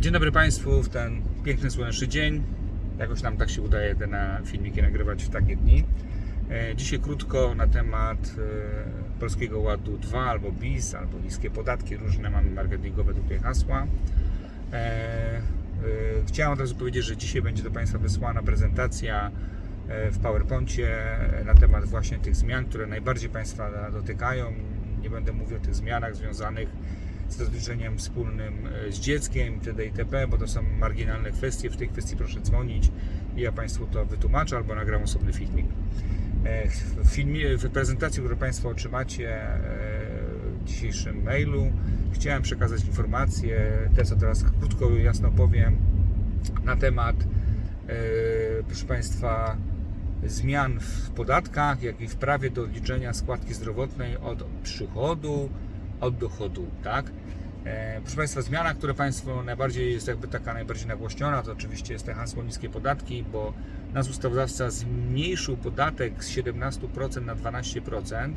Dzień dobry Państwu w ten piękny, słoneczny dzień. Jakoś nam tak się udaje te na filmiki nagrywać w takie dni. E, Dzisiaj krótko na temat e, Polskiego Ładu 2 albo BIS, albo niskie podatki, różne mamy marketingowe tutaj hasła. E, Chciałem od razu powiedzieć, że dzisiaj będzie do Państwa wysłana prezentacja w PowerPoincie na temat właśnie tych zmian, które najbardziej Państwa dotykają. Nie będę mówił o tych zmianach związanych z rozliczeniem wspólnym e, z dzieckiem itd. itp., bo to są marginalne kwestie. W tej kwestii proszę dzwonić i ja Państwu to wytłumaczę albo nagram osobny filmik. E, W, filmie, w prezentacji, którą Państwo otrzymacie e, w dzisiejszym mailu, chciałem przekazać informacje, te co teraz krótko i jasno powiem, na temat, proszę Państwa, zmian w podatkach, jak i w prawie do odliczenia składki zdrowotnej od przychodu, od dochodu, tak? E, proszę Państwa, zmiana, która Państwo najbardziej jest jakby taka najbardziej nagłośniona, to oczywiście jest te hasło niskie podatki, bo nasz ustawodawca zmniejszył podatek z 17% na 12%.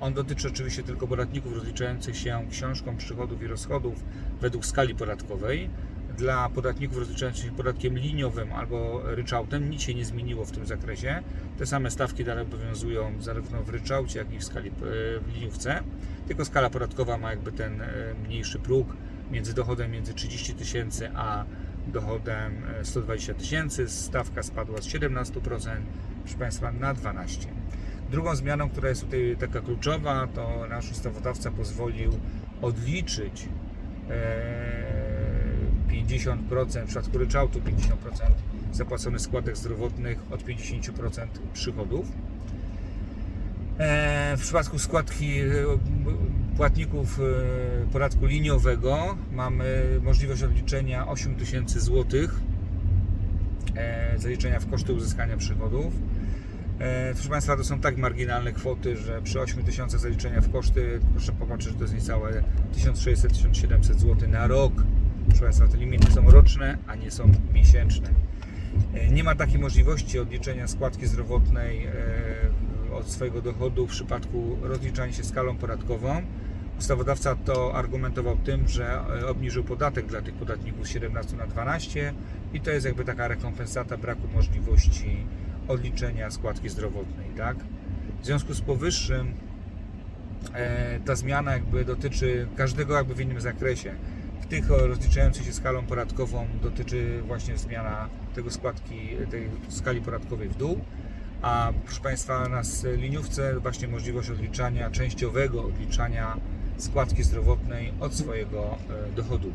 On dotyczy oczywiście tylko podatników rozliczających się książką przychodów i rozchodów według skali podatkowej. Dla podatników rozliczających się podatkiem liniowym albo ryczałtem nic się nie zmieniło w tym zakresie. Te same stawki dalej obowiązują zarówno w ryczałcie, jak i w skali e, w liniówce. Tylko skala podatkowa ma jakby ten e, mniejszy próg między dochodem między 30 tysięcy a dochodem e, 120 tysięcy. Stawka spadła z 17%, proszę Państwa, na 12%. Drugą zmianą, która jest tutaj taka kluczowa, to nasz ustawodawca pozwolił odliczyć e, 50% w przypadku ryczałtu, 50% zapłaconych składek zdrowotnych od 50% przychodów. E, W przypadku składki e, płatników e, podatku liniowego mamy możliwość odliczenia 8 tysięcy złotych e, zaliczenia w koszty uzyskania przychodów. Proszę Państwa, to są tak marginalne kwoty, że przy 8 tysiącach zaliczenia w koszty, proszę popatrzeć, że to jest niecałe 1600-1700 zł na rok. Proszę Państwa, te limity są roczne, a nie są miesięczne. E, Nie ma takiej możliwości odliczenia składki zdrowotnej e, od swojego dochodu w przypadku rozliczania się skalą podatkową. Ustawodawca to argumentował tym, że e, obniżył podatek dla tych podatników z 17 na 12 i to jest jakby taka rekompensata braku możliwości odliczenia składki zdrowotnej, tak? W związku z powyższym ta zmiana jakby dotyczy każdego jakby w innym zakresie. W tych rozliczających się skalą podatkową dotyczy właśnie zmiana tego składki, tej skali podatkowej w dół, a proszę Państwa na liniówce właśnie możliwość odliczania, częściowego odliczania składki zdrowotnej od swojego e, dochodu.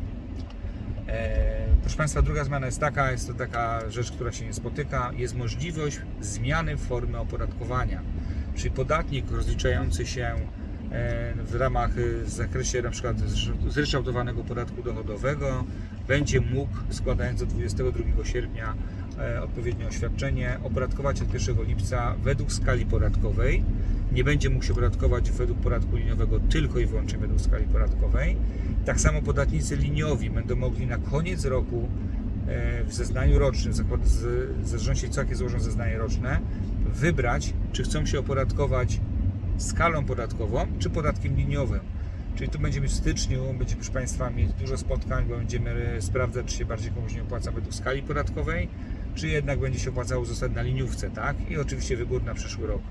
E, Proszę Państwa, druga zmiana jest taka, jest to taka rzecz, która się nie spotyka, jest możliwość zmiany formy opodatkowania. Czyli podatnik rozliczający się w ramach, e, w zakresie na przykład zryczałtowanego podatku dochodowego będzie mógł, składając do 22 sierpnia e, odpowiednie oświadczenie, opodatkować od 1 lipca według skali podatkowej. Nie będzie mógł się opodatkować według podatku liniowego tylko i wyłącznie według skali podatkowej. Tak samo podatnicy liniowi będą mogli na koniec roku e, w zeznaniu rocznym, zakład- z- w zależności co jakie złożą zeznanie roczne, wybrać, czy chcą się opodatkować skalą podatkową, czy podatkiem liniowym. Czyli tu będziemy w styczniu, będzie proszę Państwa mieć dużo spotkań, bo będziemy sprawdzać, czy się bardziej komuś nie opłaca według skali podatkowej, czy jednak będzie się opłacało zostać na liniówce, tak? I oczywiście wybór na przyszły rok.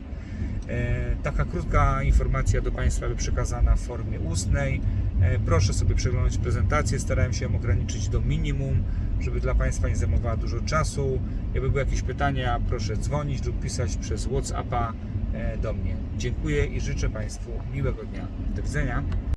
E, Taka krótka informacja do Państwa przekazana w formie ustnej. E, Proszę sobie przeglądać prezentację. Starałem się ją ograniczyć do minimum, żeby dla Państwa nie zajmowała dużo czasu. Jakby były jakieś pytania, proszę dzwonić lub pisać przez WhatsAppa e, do mnie. Dziękuję i życzę Państwu miłego dnia. Do widzenia.